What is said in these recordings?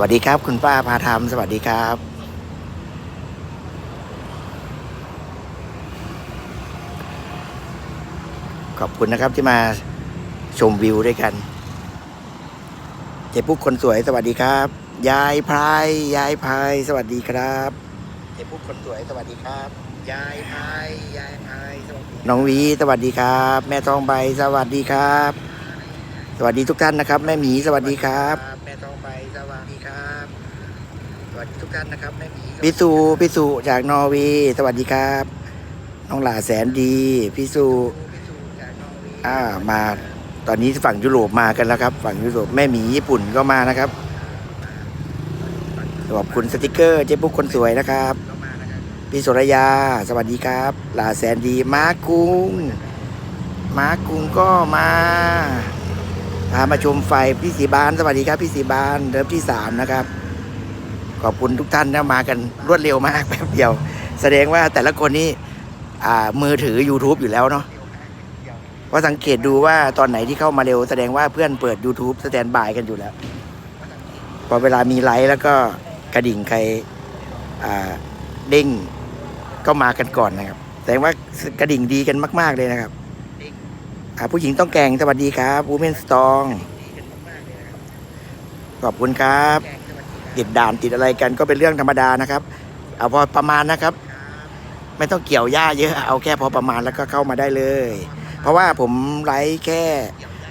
วัสดีครับ คุณป้าพาธรรม สวัสดีครับ ขอบคุณนะครับที่มาชมวิวด้วยกัน เจ๊ปุ๊กคนสวย สวัสดีครับ ยายพายยายพายสวัสดีครับเจ๊ปุ๊กคนสวยสวัสดีครับ ยายพายยายพายสวัสดีน้องวีสวัสดีครับ แม่ทองใบสวัสดีครับ สวัสดีทุกท่านนะครับ แม่หมีสวัสดีครับ แม่ทองใบสวัสดีครับ ส วัสดีทุกท่านนะครับแม่หมีพี่สุพี่สุจากนอร์เวย์สวัสดีครับน้องหลาแสนดีพี่สุอ่ามาตอนนี้ฝั่งยุโรปมากันแล้วครับ ฝั่งยุโรปแม่หมีญี่ปุ่นก็มานะครับขอบคุณสติกเกอร์เจ๊ปุ๊กคนสวยนะครับพี่สุรยา สวัสดีครับ หลาแสนดีมากุงมากุงก็มาพามาชมไฟพี่สีบาน สวัสดีครับ พี่สีบานเริ่มที่สามนะครับ ขอบคุณทุกท่านนะมากันรวดเร็วมากแป๊บเดียว แสดงว่าแต่ละคนนี่มือถือ YouTube อยู่แล้วเนาะเพราสังเกตดูว่าตอนไหนที่เข้ามาเร็วแสดงว่าเพื่อนเปิด YouTube สแตนบายกันอยู่แล้ว พอเวลามีไลฟ์แล้วก็กระดิ่งใครเด้งก็มากันก่อนนะครับ แสดงว่ากระดิ่งดีกันมาก ๆเลยนะครับผู้หญิงต้องแกงสวัสดีครับวูเมนสตองขอบคุณครับ ติดด่านติดอะไรกันก็เป็นเรื่องธรรมดานะครับ เอาพอประมาณนะครับ ไม่ต้องเกี่ยวหญ้าเยอะเอาแค่พอประมาณแล้วก็เข้ามาได้เลย เพราะว่าผมไลฟ์แค่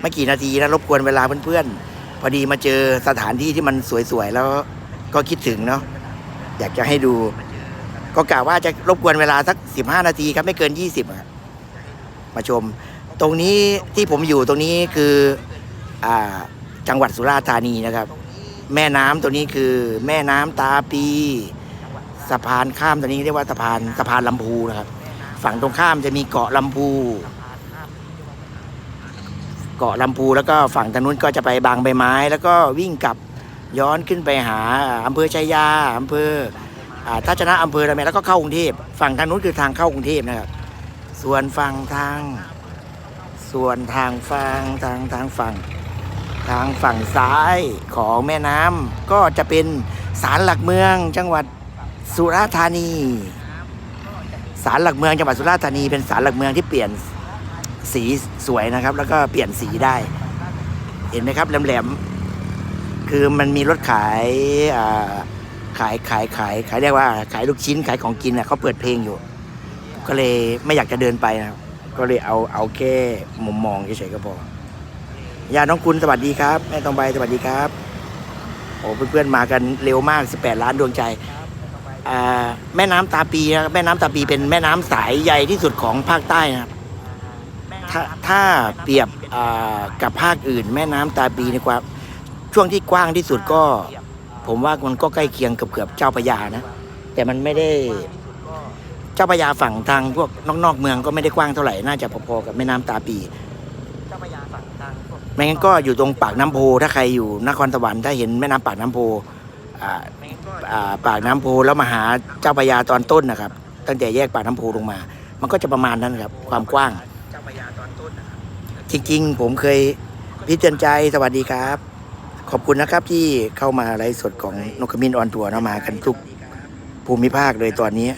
ไม่กี่นาทีนะรบกวนเวลาเพื่อนๆ พอดีมาเจอสถานที่ที่มันสวยๆแล้วก็คิดถึงเนาะอยากจะให้ดู ก็กะว่าจะรบกวนเวลาสักสิบห้านาทีครับไม่เกินยี่สิบมาชม ตรงนี้ที่ผมอยู่ตรงนี้คืออ่าจังหวัดสุราษฎร์ธานีนะครับ แม่น้ำตัวนี้คือ แม่น้ำตาปีสะพานข้ามตัวนี้เรียกว่าสะพานสะพานลำพูนะครับ ฝั่งตรงข้ามจะมีเกาะลำพู เกาะลำพูแล้วก็ฝั่งทางนู้นก็จะไปบางใบไม้ แล้วก็วิ่งกลับย้อนขึ้นไปหาอำเภอชัยยาอำเภออ่าชนะอำเภออะไรแล้วก็เข้ากรุงเทพฝั่งทางนู้นคือทางเข้ากรุงเทพนะครับส่วนฝั่งทาง ส่วนทางฝั่งทางทางฝั่ง ทางฝั่งซ้ายของแม่น้ำก็จะเป็นศาลหลักเมืองจังหวัดสุราษฎร์ธานีศาลหลักเมืองจังหวัดสุราษฎร์ธานีเป็นศาลหลักเมืองที่เปลี่ยนสีสวยนะครับ แล้วก็เปลี่ยนสีได้ เห็นไหมครับแหลมๆคือมันมีรถขายขายขายขายขายเรียกว่า ขายลูกชิ้นขายของกินอะเขาเปิดเพลงอยู่ ก็เลยไม่อยากจะเดินไปนะครับก็เลยเอาเอาแค่มุมมองเฉยๆก็พอ ยาน้องคุณสวัสดีครับ แม่ตองใบสวัสดีครับโอ้เพื่อนๆมากันเร็วมาก 18 ล้านดวงใจแม่น้ำตาปีนะครับแม่น้ำตาปีเป็นแม่น้ำสายใหญ่ที่สุดของภาคใต้นะครับถ้าถ้าเปรียบกับภาคอื่น แม่น้ำตาปีนี่กว่าช่วงที่กว้างที่สุดก็ ผมว่ามันก็ใกล้เคียงกับเกือบเจ้าพยานะแต่มันไม่ได้เจ้าพยาฝั่งทางพวกนอกๆเมืองก็ไม่ได้กว้างเท่าไหร่น่าจะพอๆกับแม่น้ำตาปี ไม่งั้นก็อยู่ตรงปากน้ำโพ ถ้าใครอยู่นครสวรรค์ถ้าเห็นแม่น้ำปากน้ำโพอ่าอ่าปากน้ำโพแล้วมาหาเจ้าพระยาตอนต้นนะครับ ตั้งแต่แยกปากน้ำโพลงมา มันก็จะประมาณนั้นครับ ความกว้างจริงๆ ผมเคยพิจารณใจสวัสดีครับ ขอบคุณนะครับที่เข้ามาไลฟ์สดของนกขมิ้นออนทัวร์เนาะมากันทุกภูมิภาคเลยตอนนี้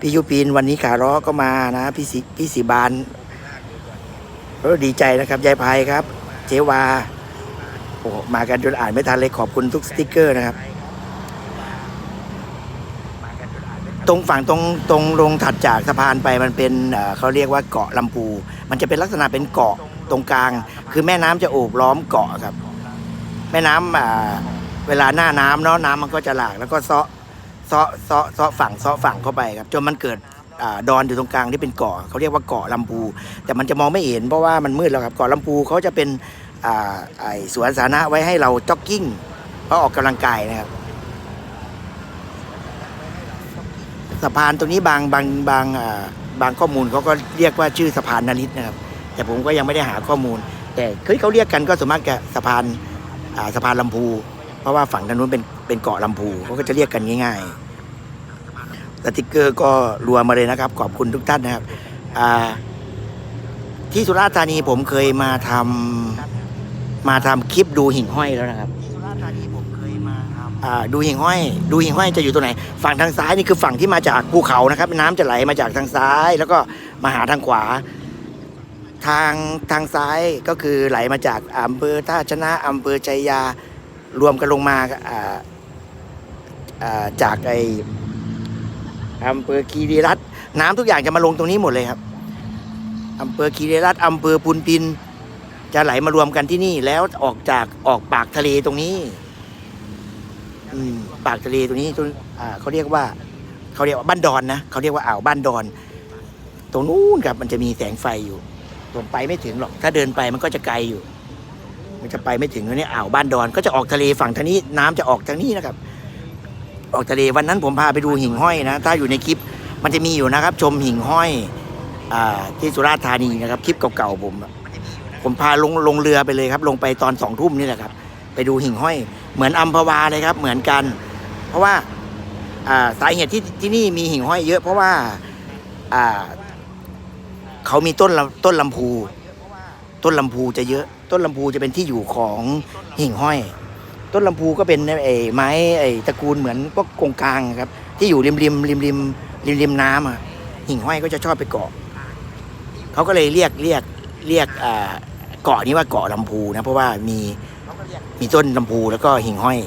พี่ยุปินวันนี้ขาล้อก็มานะ พี่สีพี่สีบานเออดีใจนะครับยายภัยครับ เจวาโอ้มากันจนอ่านไม่ทันเลยขอบคุณทุกสติกเกอร์นะครับ ตรงฝั่งตรงตรงลงถัดจากสะพานไปมันเป็นเขาเรียกว่าเกาะลำพู มันจะเป็นลักษณะเป็นเกาะตรงกลาง คือแม่น้ำจะโอบล้อมเกาะครับ แม่น้ำอ่าเวลาหน้าน้ำเนาะน้ำมันก็จะหลากแล้วก็เซาะเซาะเซาะเซาะฝั่งเซาะฝั่งเข้าไปครับจนมันเกิดดอนอยู่ตรงกลางที่เป็นเกาะเขาเรียกว่าเกาะลำพู แต่มันจะมองไม่เห็นเพราะว่ามันมืดแล้วครับเกาะลำพูเขาจะเป็น สวนสาธารณะไว้ให้เราจ็อกกิ้งเพราะออกกำลังกายนะครับ สะพานตรงนี้บางบางบางบางข้อมูลเขาก็เรียกว่าชื่อสะพานนริศนะครับ แต่ผมก็ยังไม่ได้หาข้อมูล แต่เคยเขาเรียกกันก็ส่วนมากจะสะพานาสะพานลำพู เพราะว่าฝั่งทางนู้นเป็นเป็นเกาะลำพูเขาก็จะเรียกกันง่ายๆสติกเกอร์ก็รัวมาเลยนะครับ ขอบคุณทุกท่านนะครับที่สุราษฎร์ธานีผมเคยมาทำ มาทำคลิปดูหิ่งห้อยแล้วนะครับ ที่สุราษฎร์ธานีผมเคยมาทอ่าดูหิ่งห้อย ดูหิ่งห้อยจะอยู่ตรงไหน ฝั่งทางซ้ายนี่คือฝั่งที่มาจากภูเขานะครับ น้ำจะไหลมาจากทางซ้าย แล้วก็มาหาทางขวา ทางทางซ้ายก็คือไหลมาจากอำเภอท่าชนะอำเภอชัยยารวมกันลงมาอ่าอ่าจากไออำเภอคีรีรัตน์น้ำทุกอย่างจะมาลงตรงนี้หมดเลยครับอำเภอคีรีรัตน์อำเภอพุนปิน จะไหลมารวมกันที่นี่แล้วออกจากออกปากทะเลตรงนี้ อืมปากทะเลตรงนี้ตรงอ่าเขาเรียกว่าเขาเรียกว่าบ้านดอนนะเขาเรียกว่าอ่าวบ้านดอน ตรงนู้นครับมันจะมีแสงไฟอยู่ผมไปไม่ถึงหรอก ถ้าเดินไปมันก็จะไกลอยู่ มันจะไปไม่ถึงตรงนี้อ่าวบ้านดอน ก็จะออกทะเลฝั่งทางนี้ น้ำจะออกทางนี้นะครับ ออกทะเลวันนั้นผมพาไปดูหิ่งห้อยนะถ้าอยู่ในคลิปมันจะมีอยู่นะครับ ชมหิ่งห้อย อ่าที่สุราษฎร์ธานีนะครับ คลิปเก่าๆผมอะ ผมพาลงลงเรือไปเลยครับ ลงไปตอนสองทุ่มนี่แหละครับ ไปดูหิ่งห้อย เหมือนอัมพวาเลยครับ เหมือนกัน เพราะว่าอ่าสาเหตุที่ที่นี่มีหิ่งห้อยเยอะเพราะว่าเขามีต้นลำต้นลำพู ต้นลำพูจะเยอะ ต้นลำพูจะเป็นที่อยู่ของหิ่งห้อย ต้นลำพูก็เป็นไอ้ไม้ไอ้ตระกูลเหมือนพวกกงกลางครับ ที่อยู่ริมริมริมริมริมริมน้ำอะหิ่งห้อยก็จะชอบไปเกาะเขาก็เลยเรียกเรียก เรียกอ่าเกาะนี้ว่าเกาะลำพูนะ เพราะว่ามีมีต้นลำพูแล้วก็หิ่งห้อย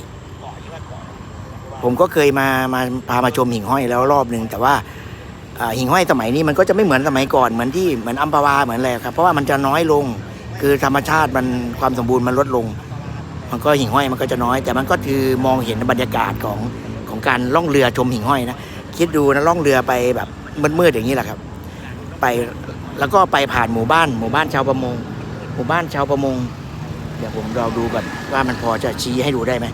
ผมก็เคยมามาพามาชมหิ่งห้อยแล้วรอบหนึ่งแต่ว่าอ่าหิ่งห้อยสมัยนี้มันก็จะไม่เหมือนสมัยก่อนเหมือนที่เหมือนอัมพวาเหมือนอะไรครับเพราะว่ามันจะน้อยลง คือธรรมชาติมันความสมบูรณ์มันลดลง มันก็หิ่งห้อยมันก็จะน้อย แต่มันก็คือมองเห็นบรรยากาศของของการล่องเรือชมหิ่งห้อยนะคิดดูนะล่องเรือไปแบบมืดๆอย่างนี้แหละครับ ไป แล้วก็ไปผ่านหมู่บ้าน หมู่บ้านชาวประมง หมู่บ้านชาวประมง เดี๋ยวผมเราดูก่อนว่ามันพอจะชี้ให้ดูได้ไหม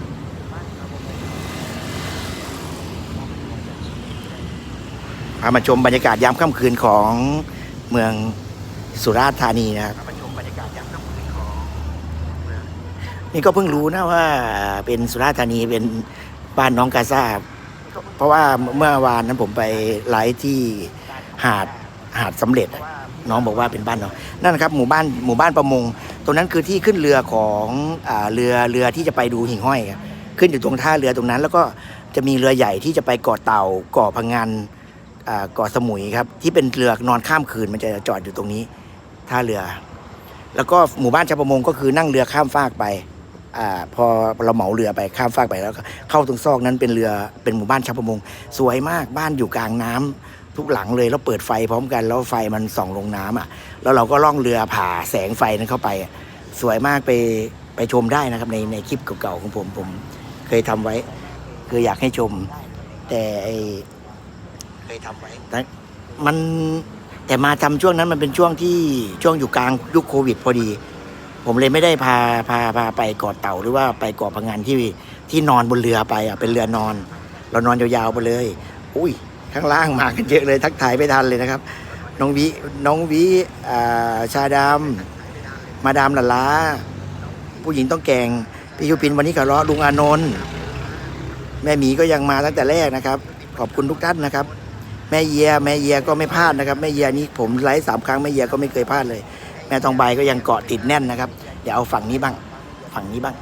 พามาชมบรรยากาศยามค่ำคืนของเมืองสุราษฎร์ธานีนะครับนี่ก็เพิ่งรู้นะว่าเป็นสุราษฎร์ธานีเป็นบ้านน้องกาซาเพราะว่าเมื่อวานนั้นผมไปไลฟ์ที่หาดหาดสำเร็จอะ น้องบอกว่าเป็นบ้านเน้องนั่นนะครับหมู่บ้านหมู่บ้านประมง ตรงนั้นคือที่ขึ้นเรือของอ่าเรือเรือที่จะไปดูหิ่งห้อยครับขึ้นอยู่ตรงท่าเรือตรงนั้น แล้วก็จะมีเรือใหญ่ที่จะไปเกาะเต่าเกาะพังงานอ่าเกาะสมุยครับที่เป็นเรือนอนข้ามคืนมันจะจอดอยู่ตรงนี้ท่าเรือ แล้วก็หมู่บ้านชาวประมงก็คือนั่งเรือข้ามฟากไปอ่าพอเราเหมาเรือไปข้ามฟากไปแล้วก็เข้าตรงซอกนั้นเป็นเรือเป็นหมู่บ้านชาวประมง สวยมากบ้านอยู่กลางน้ำ ทุกหลังเลยแล้วเปิดไฟพร้อมกัน แล้วไฟมันส่องลงน้ำอะ แล้วเราก็ล่องเรือผ่าแสงไฟนั้นเข้าไปอะสวยมากไปไปชมได้นะครับในในคลิปเก่าๆของผมผมเคยทำไว้ คืออยากให้ชม แต่ไอเคยทำไว้แต่มันแต่มาทำช่วงนั้นมันเป็นช่วงที่ช่วงอยู่กลางยุคโควิด พอดี ผมเลยไม่ได้พาพาพาไปเกาะเต่าหรือว่าไปเกาะพังงานที่ที่นอนบนเรือไปอะเป็นเรือนอน เรานอนยาวๆไปเลย อุ้ย ข้างล่างมากันเยอะเลยทักทายไม่ทันเลยนะครับ น้องวิน้องวิชาดำมาดามหลาลาผู้หญิงต้องแกงพี่ยุพินวันนี้กับล้อลุงอานนท์แม่หมีก็ยังมาตั้งแต่แรกนะครับ ขอบคุณทุกท่านนะครับ แม่เยียแม่เยียก็ไม่พลาดนะครับแม่เยียนี้ผมไลฟ์สามครั้งแม่เยียก็ไม่เคยพลาดเลย แม่ทองใบก็ยังเกาะติดแน่นนะครับเดี๋ยวเอาฝั่งนี้บ้าง ฝั่งนี้บ้าง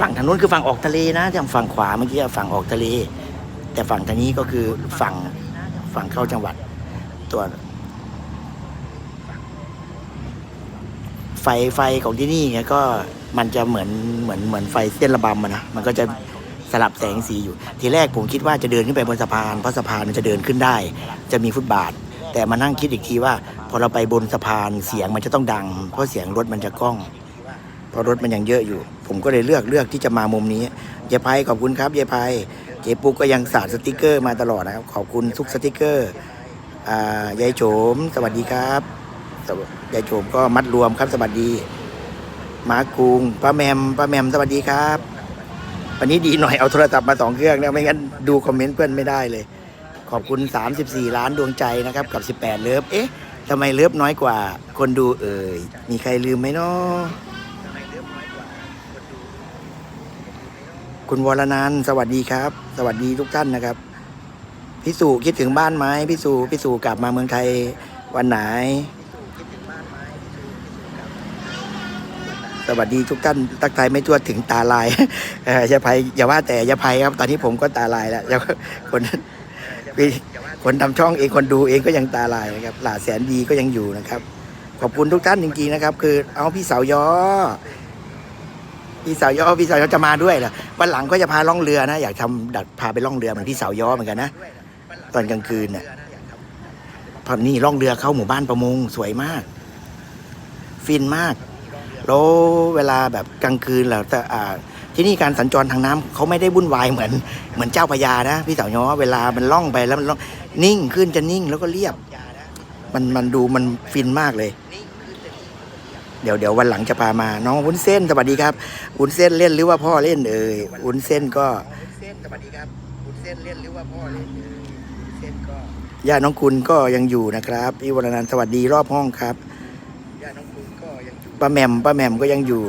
ฝั่งทางนู้นคือฝั่งออกทะเลนะทางฝั่งขวาเมื่อกี้ฝั่งออกทะเล แต่ฝั่งทางนี้ก็คือฝั่งฝั่งเข้าจังหวัดตัวไฟไฟของที่นี่ไงก็มันจะเหมือนเหมือนเหมือนไฟเส้นระบำอะนนะมันก็จะสลับแสงสีอยู่ ทีแรกผมคิดว่าจะเดินขึ้นไปบนสะพานเพราะสะพานมันจะเดินขึ้นได้ จะมีฟุตบาท แต่มานั่งคิดอีกทีว่า พอเราไปบนสะพานเสียงมันจะต้องดัง เพราะเสียงรถมันจะก้อง เพราะรถมันยังเยอะอยู่ ผมก็เลยเลือกเลือกที่จะมามุมนี้ยายไพขอบคุณครับยายไพเจ๊ปุ๊กก็ยังสาดสติกเกอร์มาตลอดนะครับ ขอบคุณทุกสติกเกอร์อ่ายายโฉมสวัสดีครับยายโฉมก็มัดรวมครับสวัสดีหมากรุงป้าแมมป้าแมมสวัสดีครับ วันนี้ดีหน่อยเอาโทรศัพท์มาสองเครื่องนะไม่งั้นดูคอมเมนต์เพื่อนไม่ได้เลย ขอบคุณ 34 ล้านดวงใจนะครับกับ 18 เลิฟเอ๊ะทำไมเลิฟน้อยกว่าคนดูเอ่ยมีใครลืมไหมเนาะ คุณวรนันสวัสดีครับ สวัสดีทุกท่านนะครับพี่สุคิดถึงบ้านไหมพี่สุพี่สุกลับมาเมืองไทยวันไหน สวัสดีทุกท่านตักทยไม่ทั่วถึงตาลายอย่าภัยอย่าว่าแต่อย่าภัยครับ ตอนนี้ผมก็ตาลายแล้วคนคนทำช่องเองคนดูเองก็ยังตาลายนะครับ หลาแสนดีก็ยังอยู่นะครับ ขอบคุณทุกท่านจริงๆนะครับ คือ เอาพี่สาวยอ พี่สาวยอพี่สาวยอจะมาด้วยเหรอวันหลังก็จะพาล่องเรือนะอยากทำดัดพาไปล่องเรือเหมือนพี่สาวยอเหมือนกันนะตอนกลางคืนเนี่ยพอนี่ล่องเรือเข้าหมู่บ้านประมงสวยมาก ฟินมากแล้วเวลาแบบกลางคืนแล้วแต่อ่าที่นี่การสัญจรทางน้ำเขาไม่ได้วุ่นวายเหมือนเหมือนเจ้าพระยานะพี่สาวยอเวลามันล่องไปแล้วมันล่องนิ่งขึ้นจะนิ่งแล้วก็เรียบ มันมันดูมันฟินมากเลย เดี๋ยวเดี๋ยววันหลังจะพามาน้องวุ้นเส้นสวัสดีครับวุ้นเส้นเล่นหรือว่าพ่อเล่นเอ่ยวุ้นเส้นก็เส้นสวัสดีครับวุ้นเส้นเล่นหรือว่าพ่อเล่นเอ่ยวุ้นเส้นก็ญาติน้องคุณก็ยังอยู่นะครับพี่วรนันท์สวัสดีรอบห้องครับญาติน้องคุณก็ยังอยู่ป้าแหม่มป้าแหม่มก็ยังอยู่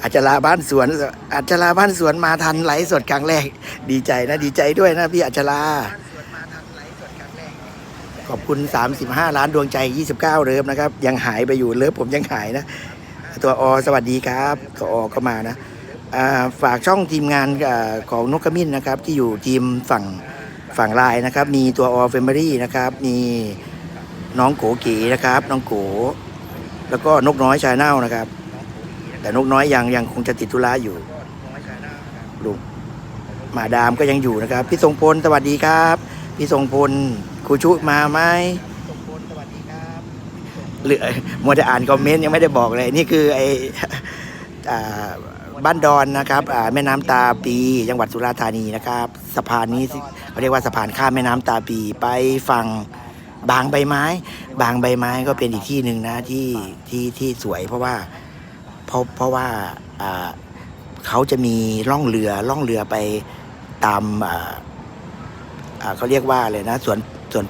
อาจจะลาบ้านสวน อาจจะลาบ้านสวนมาทันไลฟ์สดครั้งแรก ดีใจนะดีใจด้วยนะพี่อาจจะลาขอบคุณ 35 ล้านดวงใจ 29 เลิฟนะครับ ยังหายไปอยู่เลิฟผมยังหายนะ ตัวอสวัสดีครับตัวอก็มานะฝากช่องทีมงานอของนกขมิ้นนะครับ ที่อยู่ทีมฝั่งฝั่งลายนะครับ มีตัวอเฟมเบอรี่นะครับ มีน้องโกกีนะครับ น้องโก แล้วก็นกน้อยชายเน่านะครับ แต่นกน้อยยังยังคงจะติดธุระอยู่ลุงมาดามก็ยังอยู่นะครับ พี่ทรงพลสวัสดีครับ พี่ทรงพลครูชุมาไหม เหลือมัวแต่อ่านคอมเมนต์ยังไม่ได้บอกเลย นี่คือไอบ้านดอนนะครับแม่น้ำตาปีจังหวัดสุราษฎร์ธานีนะครับสะพานนี้เขาเรียกว่าสะพานข้ามแม่น้ำตาปีไปฝั่งบางใบไม้ บางใบไม้ก็เป็นอีกที่หนึ่งนะที่ที่ที่สวย เพราะว่าเพราะเพราะว่าเขาจะมีล่องเรือล่องเรือไปตามเขาเรียกว่าอะไรนะสวนสวน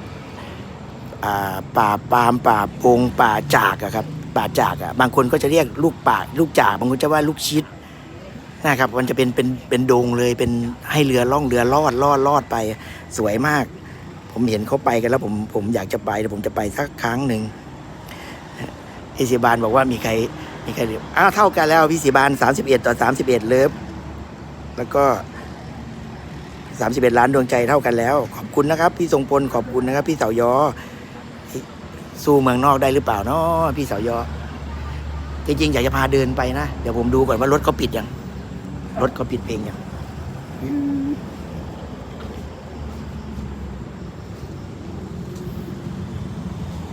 ป่าปามป่าปงป่าจากอะครับป่าจากอะบางคนก็จะเรียกลูกป่าลูกจากบางคนจะว่าลูกชิดนะครับมันจะเป็นเป็นเป็นโดงเลยเป็นให้เรือล่องเรือลอดลอดลอดไปสวยมาก ผมเห็นเขาไปกันแล้วผมผมอยากจะไปแต่ผมจะไปสักครั้งหนึ่งพี่สีบานบอกว่ามีใครมีใครเอ้าวเท่ากันแล้วพี่สีบานสามสิบเอ็ดต่อสามสิบเอ็ดเลิฟแล้วก็สามสิบเอ็ดล้านดวงใจเท่ากันแล้ว ขอบคุณนะครับ พี่ทรงพลขอบคุณนะครับ พี่เสายอ สู้เมืองนอกได้หรือเปล่าเนาะพี่เสายอ จริงๆ อยากจะพาเดินไปนะ เดี๋ยวผมดูก่อนว่ารถเขาปิดยัง รถเขาปิดเพลงยัง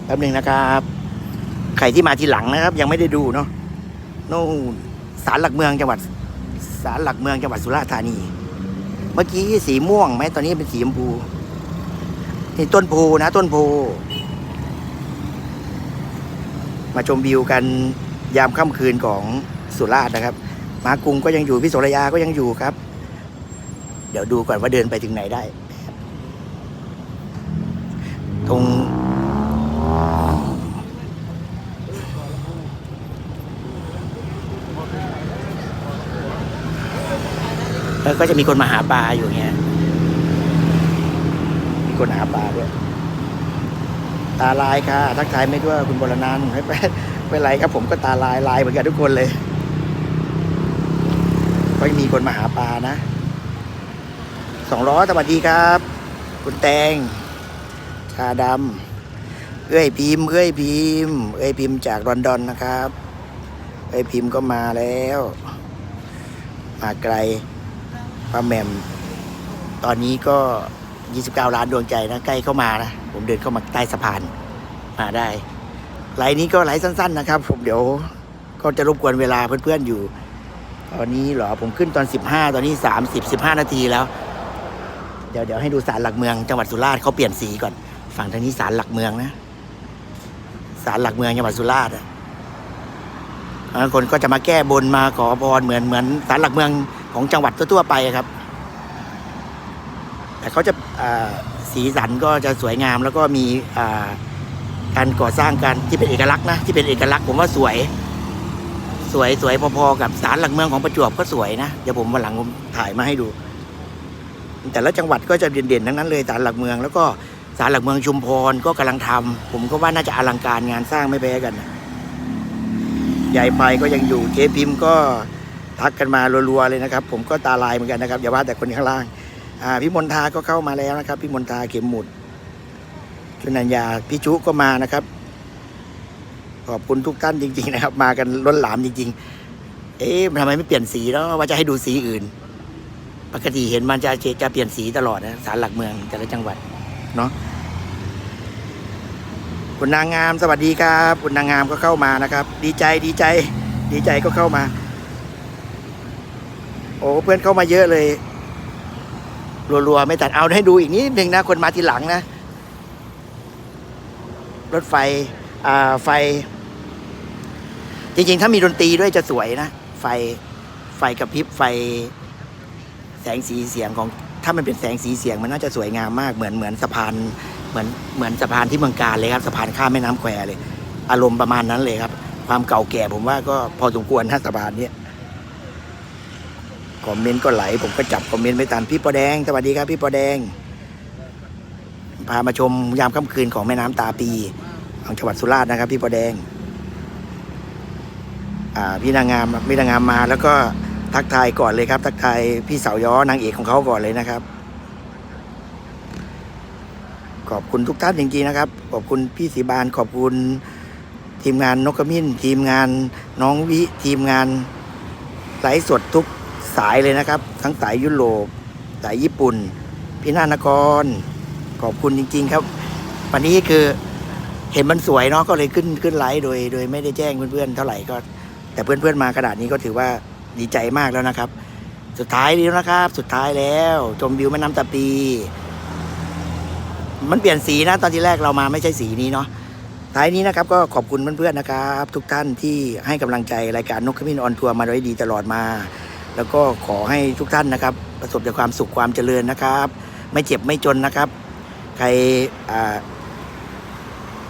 แป๊บหนึ่งนะครับ ใครที่มาทีหลังนะครับ ยังไม่ได้ดูเนาะนู่นศาลหลักเมืองจังหวัดศาลหลักเมืองจังหวัดสุราษฎร์ธานี เมื่อกี้สีม่วงไหมตอนนี้เป็นสีชมพูนี่ต้นโพนะ ต้นโพ มาชมวิวกันยามค่ำคืนของสุราษฎร์นะครับ มากรุงก็ยังอยู่พี่โสรยาก็ยังอยู่ครับ เดี๋ยวดูก่อนว่าเดินไปถึงไหนได้ ตรงแล้วก็จะมีคนมาหาปลาอยู่เงี้ย มีคนหาปลาด้วย ตาลายค่ะ ทักทายไม่ด้วยคุณบรนันไม่เป็นไม่เป็นไรครับผมก็ตาลายลายเหมือนกันทุกคนเลย ก็มีคนมาหาปลานะสองล้อสวัสดีครับ คุณแตง ชาดำเอ้ยพิมพ์เอ้ยพิมพ์เอ้ยพิมพ์จากลอนดอนนะครับ เอ้ยพิมพ์ก็มาแล้ว มาไกลป้าแหม่มตอนนี้ก็ 29 ล้านดวงใจนะ ใกล้เข้ามานะ ผมเดินเข้ามาใต้สะพานมาได้ไลน์นี้ก็ไลน์สั้น ๆ นะครับ ผมเดี๋ยวก็จะรบกวนเวลาเพื่อนๆอยู่ ตอนนี้เหรอผมขึ้นตอน 15 ตอนนี้ 30 15 นาทีแล้ว เดี๋ยวเดี๋ยวให้ดูศาลหลักเมืองจังหวัดสุราษฎร์เขาเปลี่ยนสีก่อน ฝั่งทางนี้ศาลหลักเมืองนะศาลหลักเมืองจังหวัดสุราษฎร์บางคนก็จะมาแก้บนมาขอพรเหมือนเหมือนศาลหลักเมืองของจังหวัดทั่วๆไปครับ แต่เขาจะอ่า สีสันก็จะสวยงามแล้วก็มีการก่อสร้างกันที่เป็นเอกลักษณ์นะที่เป็นเอกลักษณ์ผมว่าสวย สวยสวยพอๆกับศาลหลักเมืองของประจวบก็สวยนะเดี๋ยวผมวันหลังผมถ่ายมาให้ดู แต่ละจังหวัดก็จะเด่นๆทั้งนั้นเลยศาลหลักเมือง แล้วก็ศาลหลักเมืองชุมพรก็กำลังทำผมก็ว่าน่าจะอลังการงานสร้างไม่แพ้กันนะยายไปก็ยังอยู่เจ๊พิมพ์ก็ทักกันมารัวๆเลยนะครับ ผมก็ตาลายเหมือนกันนะครับอย่าว่าแต่คนข้างล่าง อ่าพี่มนทาก็เข้ามาแล้วนะครับ พี่มนทาเข็มหมุดชุนัญญาพี่จุก็มานะครับ ขอบคุณทุกท่านจริง ๆ นะครับ มากันล้นหลามจริง ๆ เอ๊ะทำไมไม่เปลี่ยนสีแล้วว่าจะให้ดูสีอื่น ปกติเห็นมันจะจะเปลี่ยนสีตลอดนะสารหลักเมืองแต่ละจังหวัดเนาะคุณนางงามสวัสดีครับคุณนางงามก็เข้ามานะครับ ดีใจดีใจ ดีใจก็เข้ามา โอ้เพื่อนเข้ามาเยอะเลย รัวๆ ไม่ตัดเอาให้ดูอีกนิดหนึ่งนะ คนมาทีหลังนะ รถไฟอ่าไฟ จริงๆ ถ้ามีดนตรีด้วยจะสวยนะ ไฟไฟกระพริบไฟ แสงสีเสียงของ ถ้ามันเป็นแสงสีเสียงมันน่าจะสวยงามมากเหมือนเหมือนสะพานเหมือนเหมือนสะพานที่เมืองการเลยครับสะพานข้ามแม่น้ำแควเลย อารมณ์ประมาณนั้นเลยครับ ความเก่าแก่ผมว่าก็พอสมควรนะสะพานเนี้ย คอมเมนต์ก็ไหล ผมก็จับคอมเมนต์ไม่ทันพี่ปอแดงสวัสดีครับพี่ปอแดง พามาชมยามค่ำคืนของแม่น้ำตาปีของจังหวัดสุราษฎร์นะครับ พี่ปอแดงพี่นางงามพี่นางงามมาแล้วก็ทักทายก่อนเลยครับ ทักทายพี่สาวย้อนางเอกของเขาก่อนเลยนะครับ ขอบคุณทุกท่านจริงๆนะครับ ขอบคุณพี่สีบานขอบคุณทีมงานนกขมิ้น ทีมงานน้องวิทีมงานไลฟ์สดทุก สายเลยนะครับ ทั้งสายยุโรปสายญี่ปุ่น พี่นานคร ขอบคุณจริง ๆ ครับ วันนี้คือเห็นมันสวยเนาะก็เลยขึ้นขึ้นไลฟ์โดย โดยไม่ได้แจ้งเพื่อนๆเท่าไหร่ก็ แต่เพื่อนๆมากระดาษนี้ก็ถือว่าดีใจมากแล้วนะครับ สุดท้ายแล้วนะครับ สุดท้ายแล้วชมวิวแม่น้ำตาปี มันเปลี่ยนสีนะตอนที่แรกเรามาไม่ใช่สีนี้เนาะท้ายนี้นะครับก็ขอบคุณเพื่อนๆนะครับ ทุกท่านที่ให้กำลังใจรายการนกขมิ้นออนทัวร์มาโดยดีตลอดมา แล้วก็ขอให้ทุกท่านนะครับ ประสบแต่ความสุขความเจริญนะครับ ไม่เจ็บไม่จนนะครับ ใคร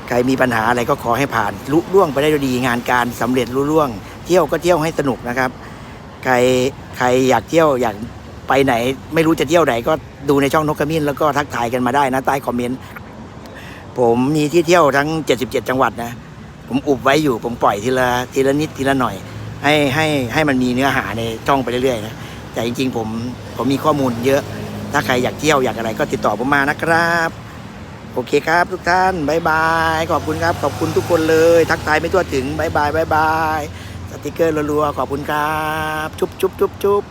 ใครมีปัญหาอะไรก็ขอให้ผ่านลุล่วงไปได้ด้วยดีงานการสำเร็จลุล่วง เที่ยวก็เที่ยวให้สนุกนะครับ ใครใครอยากเที่ยวอยากไปไหน ไม่รู้จะเที่ยวไหนก็ดูในช่องนกขมิ้นแล้วก็ทักทายกันมาได้นะใต้คอมเมนต์ผมมีที่เที่ยวทั้ง 77 จังหวัดนะ ผมอุบไว้อยู่ผมปล่อยทีละทีละนิดทีละหน่อย ให้ให้ให้มันมีเนื้อหาในช่องไปเรื่อยๆนะแต่จริงๆผมผมมีข้อมูลเยอะ ถ้าใครอยากเที่ยวอยากอะไรก็ติดต่อผมมานะครับ โอเคครับทุกท่านบายบายขอบคุณครับ ขอบคุณทุกคนเลย ทักทายไม่ทั่วถึงบายบายบายบายสติกเกอร์รัวๆขอบคุณครับจุ๊บจุ๊บจุ๊บจุ๊บ